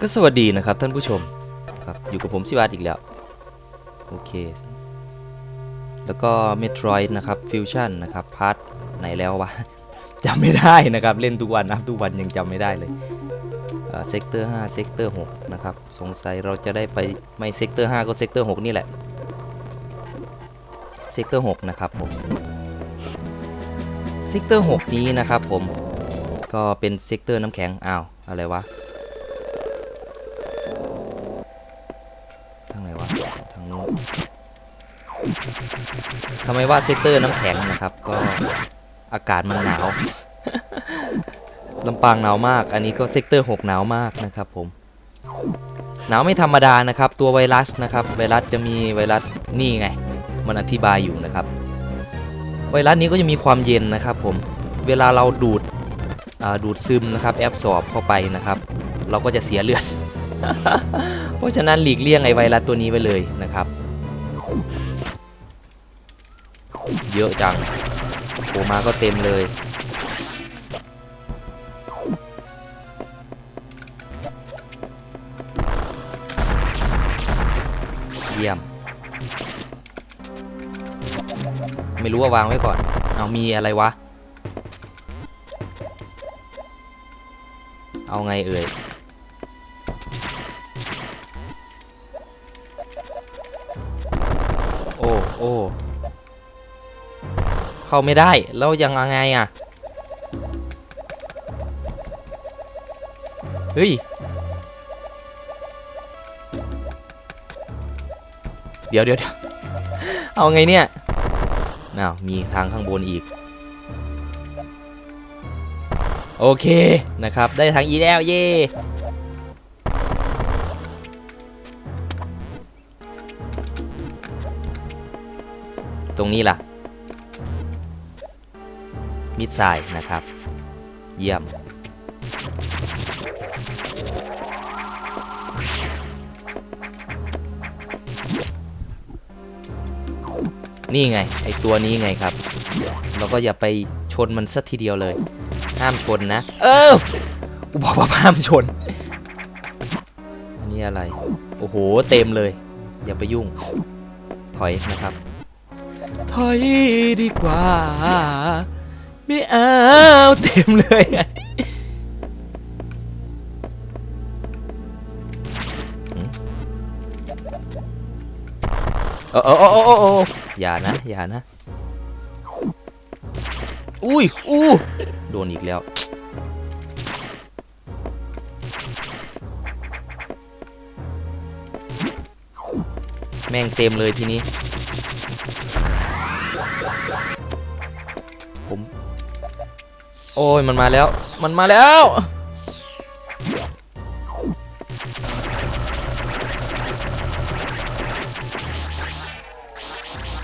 ก็สวัสดีนะครับท่านผู้ชมครับอยู่กับผมสิวาดอีกแล้ว โอเค แล้วก็ Metroid นะครับฟิวชั่นนะครับพาร์ทไหนแล้ววะจำไม่ได้นะครับ เล่นทุกวันนะทุกวันยังจำไม่ได้เลยเซกเตอร์5เซกเตอร์6นะครับ สงสัยเราจะได้ไปไม่เซกเตอร์5ก็เซกเตอร์6นี่แหละเซกเตอร์6นะครับผมเซกเตอร์6นี้นะครับผมก็เป็นเซกเตอร์น้ำแข็งอ้าวอะไรวะ ทำไมว่าเซกเตอร์น้ำแข็งนะครับ ก็อากาศมันหนาว ลำปางหนาวมาก อันนี้ก็เซกเตอร์ 6 หนาวมากนะครับผม หนาวไม่ธรรมดานะครับ ตัวไวรัสนะครับ ไวรัสจะมีไวรัสนี่ไง มันอธิบายอยู่นะครับ ไวรัสนี้ก็จะมีความเย็นนะครับผม เวลาเราดูดดูดซึมนะครับแอบสอบเข้าไปนะครับ เราก็จะเสียเลือด เพราะฉะนั้นหลีกเลี่ยงไอไวรัสตัวนี้ไปเลยนะครับ เยอะจังโผล่มาก็เต็มเลย เยี่ยม ไม่รู้ว่าวางไว้ก่อน เอามีอะไรวะ เอาไงเอ่ยโอ้ โอ้ เข้าไม่ได้แล้วยังไงอะเฮ้ยเดี๋ยวเดี๋ยวเอาไงเนี่ยน่ามีทางข้างบนอีก โอเคนะครับ ได้ทางอีแล้วเย่ตรงนี้ล่ะ มิดไซด์นะครับ เยี่ยม นี่ไง ไอตัวนี้ไงครับ เราก็อย่าไปชนมันสักทีเดียวเลย ห้ามชนนะ เออกูบอกว่าห้ามชน อันนี้อะไร โอ้โห เต็มเลย อย่าไปยุ่ง ถอยนะครับ ถอยดีกว่า ไม่เอาเต็มเลยหืมโอ้โอ้โอ้โอ้โอ้อย่านะ อย่านะ อุ้ยอู้โดนอีกแล้วแม่งเต็มเลยทีนี้ โอ้ยมันมาแล้ว มันมาแล้ว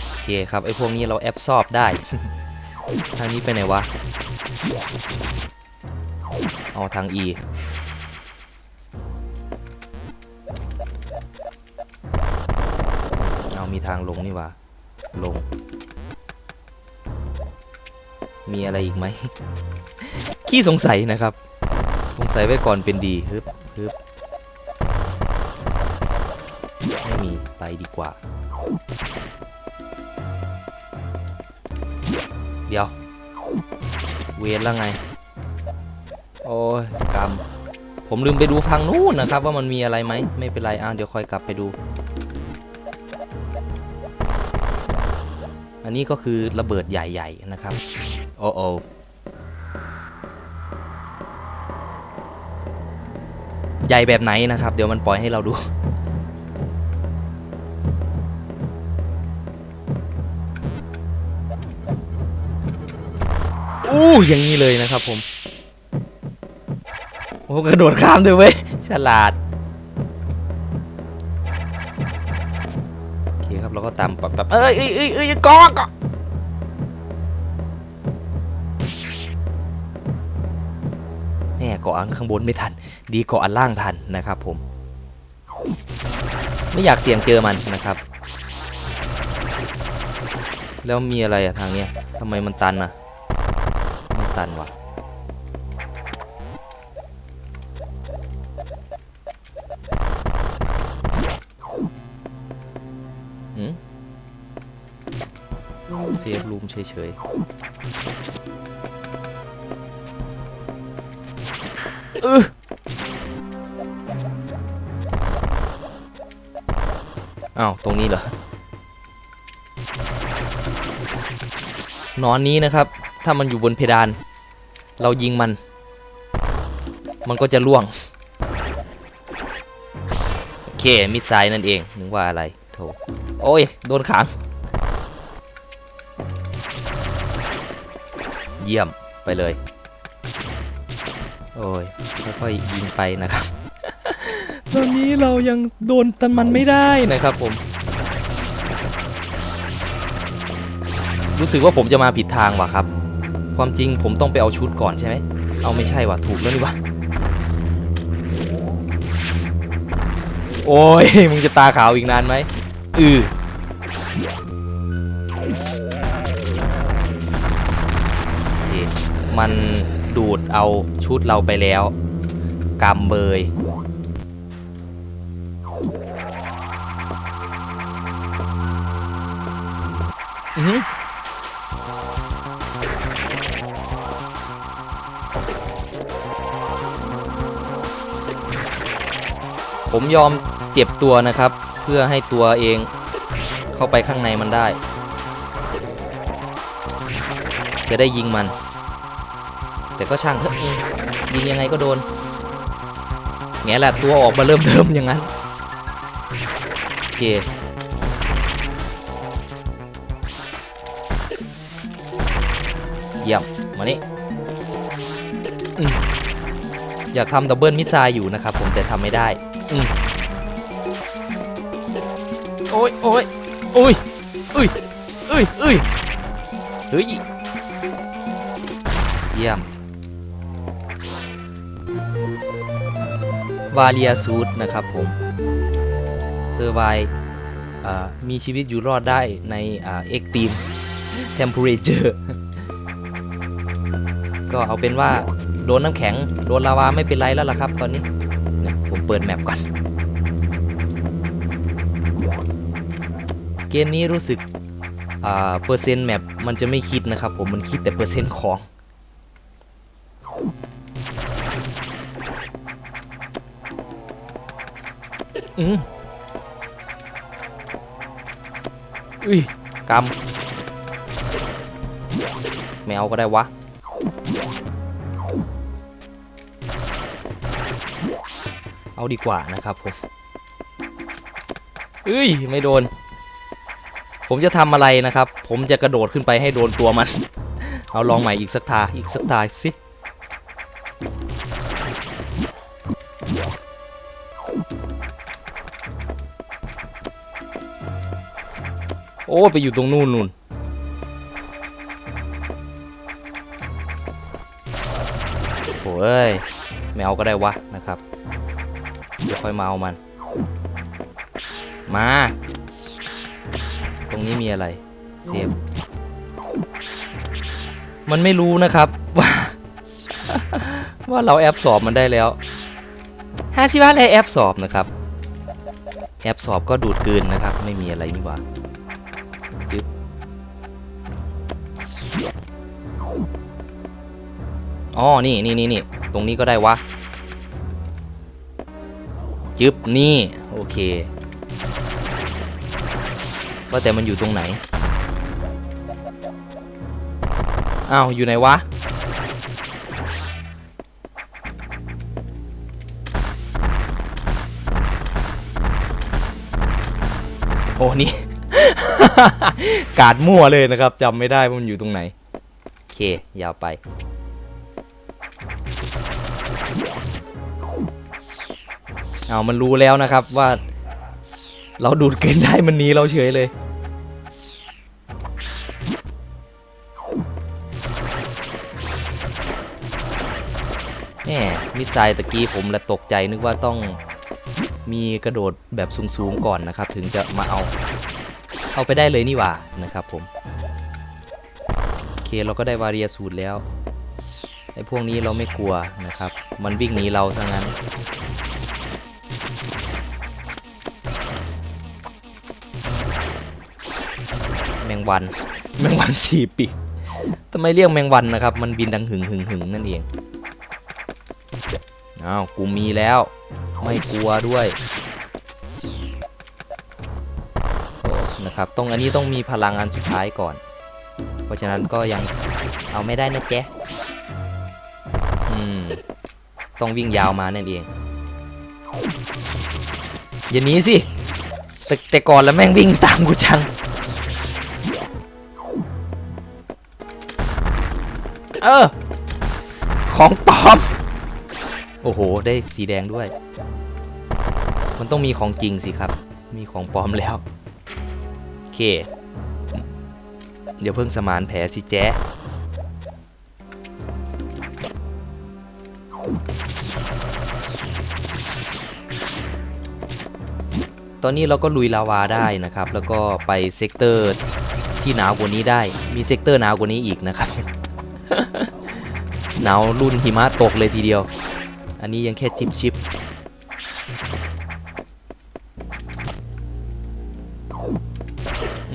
โอเคครับ ไอ้พวกนี้เราแอบซอบได้ ทางนี้ไปไหนวะ เอาทาง E เอามีทางลงนี่วะลง มีอะไรอีกไหมขี้สงสัยนะครับ สงสัยไว้ก่อนเป็นดีฮึบฮึบไม่มีไปดีกว่า เดี๋ยว เวรแล้วไง โอ้ยกรรมผมลืมไปดูทางนู้นนะครับ ว่ามันมีอะไรไหม ไม่เป็นไรอะเดี๋ยวคอยกลับไปดู นนี้ก็คือระเบิดใหญ่ ๆ นะครับ โอ้โอใหญ่แบบไหนนะครับ เดี๋ยวมันปล่อยให้เราดูอู้อย่างนี้เลยนะครับผมโอ้กระโดดข้ามด้วยเว้ย ฉลาด คครับเราก็ตามปรับปรับเอ้ยเอ้ยเอ้ยเอ้ยกาะเกาะแม่เกาะอันข้างบนไม่ทัน ดีเกาะอันล่างทันนะครับผม ไม่อยากเสี่ยงเจอมันนะครับ แล้วมีอะไรอะทางเนี้ยทำไมมันตันอะมันตันวะ เซฟรูมเฉยๆเอออ้าวตรงนี้เหรอนอนนี้นะครับ ถ้ามันอยู่บนเพดาน เรายิงมัน มันก็จะล่วง โอเค มิดไซด์นั่นเองนึกว่าอะไรโถโอ้ย โดนขัง เยี่ยมไปเลย โอ้ยค่อยๆยิงไปนะครับ ตอนนี้เรายังโดนตันมันไม่ได้นะครับผม รู้สึกว่าผมจะมาผิดทางว่ะครับ ความจริงผมต้องไปเอาชุดก่อนใช่ไหม เอาไม่ใช่ว่ะถูกแล้วนี่วะโอ้ย มึงจะตาขาวอีกนานไหมอือโอ มันดูดเอาชุดเราไปแล้วกำเบยอือผมยอมเจ็บตัวนะครับ เพื่อให้ตัวเองเข้าไปข้างในมันได้ จะได้ยิงมัน แต่ก็ช่างเถอะยิงยังไงก็โดนแง่แหละตัวออกมาเริ่มเดิมอย่างนั้นโอเคเยี่ยมมานี่อืมอยากทำดับเบิลมิสไซล์อยู่นะครับผมแต่ทำไม่ได้อโอ้ยโอ้ยโอ้ยเอ้ยเอ้ยเอ้ยเฮ้ยเยี่ยม วาเลียซูดนะครับผมเซอร์ไวมีชีวิตอยู่รอดได้ในเอ็กตีมเทมเพอเรเจอร์ก็เอาเป็นว่าโดนน้ำแข็ง โดนลาวาไม่เป็นไรแล้วล่ะครับตอนนี้เนี่ยผมเปิดแมปก่อน เกมนี้รู้สึกเปอร์เซ็นต์แมปมันจะไม่คิดนะครับผมมันคิดแต่เปอร์เซ็นต์ของ อืมอุ้ยกำไม่เอาก็ได้วะ เอาดีกว่านะครับผมเอ้ย ไม่โดน ผมจะทำอะไรนะครับ ผมจะกระโดดขึ้นไปให้โดนตัวมัน เอาลองใหม่อีกสักทาอีกสักทาสิ อ้ไปอยู่ตรงนู่นนู่นโอ้ยไม่เอาก็ได้วะนะครับ เดี๋ยวค่อยมาเอามัน มา ตรงนี้มีอะไรเซฟมันไม่รู้นะครับว่าว่าเราแอบสอบมันได้แล้วฮาชิวะและแอบสอบนะครับ แอบสอบก็ดูดกลืนนะครับ ไม่มีอะไรนี่หว่า อ๋อ นี่นี่นี่นี่ตรงนี้ก็ได้วะจึบนี่ โอเค ว่าแต่มันอยู่ตรงไหน อ้าว อยู่ไหนวะ โอ้ นี่ กาดมั่วเลยนะครับจำไม่ได้ว่ามันอยู่ตรงไหน โอเค ยาวไป เอามันรู้แล้วนะครับว่า เราดูดเกินได้มันหนีเราเฉยเลย แหมมิดไซตะกี้ผมละตกใจนึกว่าต้องมีกระโดดแบบสูงๆก่อนนะครับ ถึงจะมาเอา เอาไปได้เลยนี่หว่านะครับผม โอเคเราก็ได้วาเรียสูตรแล้วไอ้พวกนี้เราไม่กลัวนะครับ มันวิ่งหนีเราซะงั้น งวัน แมงวันสี่ปีกทำไมเรียกแมงวันนะครับ มันบินดังหึงหึงหึงนั่นเองอ้าวกูมีแล้ว ไม่กลัวด้วยนะครับตรงอันนี้ต้องมีพลังอันสุดท้ายก่อน เพราะฉะนั้นก็ยังเอาไม่ได้นะแจ๊อืมต้องวิ่งยาวมานั่นเองอย่าหนีสิแต่แต่ก่อนแล้วแม่งวิ่งตามกูจัง เออ ของปลอม โอ้โห ได้สีแดงด้วย มันต้องมีของจริงสิครับ มีของปลอมแล้วโอเคเดี๋ยวเพิ่งสมานแผลสิแจ๊ะตอนนี้เราก็ลุยลาวาได้นะครับ แล้วก็ไปเซกเตอร์ที่หนาวกว่านี้ได้ มีเซกเตอร์หนาวกว่านี้อีกนะครับ หนาวรุ่นหิมะตกเลยทีเดียว อันนี้ยังแค่ชิปชิป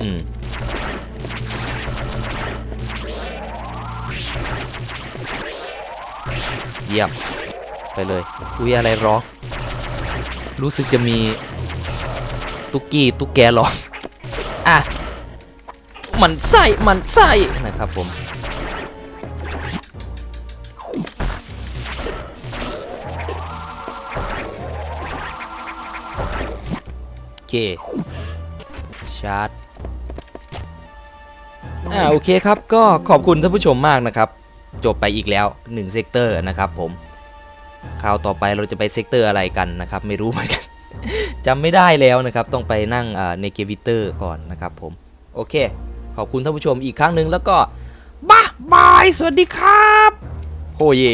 อืมเยี่ยม ไปเลย อุ้ยอะไรร้องรู้สึกจะมีตุกกี้ตุ๊กแกร้องอะมันไส้มันไส้นะครับผม ชาร์จอ่าโอเคครับก็ขอบคุณท่านผู้ชมมากนะครับ จบไปอีกแล้ว1เซกเตอร์นะครับผมคราวต่อไปเราจะไปเซกเตอร์อะไรกันนะครับ ไม่รู้เหมือนกันจำไม่ได้แล้วนะครับ ต้องไปนั่งในเกวิเตอร์ก่อนนะครับผม โอเค ขอบคุณท่านผู้ชมอีกครั้งหนึ่งแล้วก็บ้าบาย สวัสดีครับ โฮเย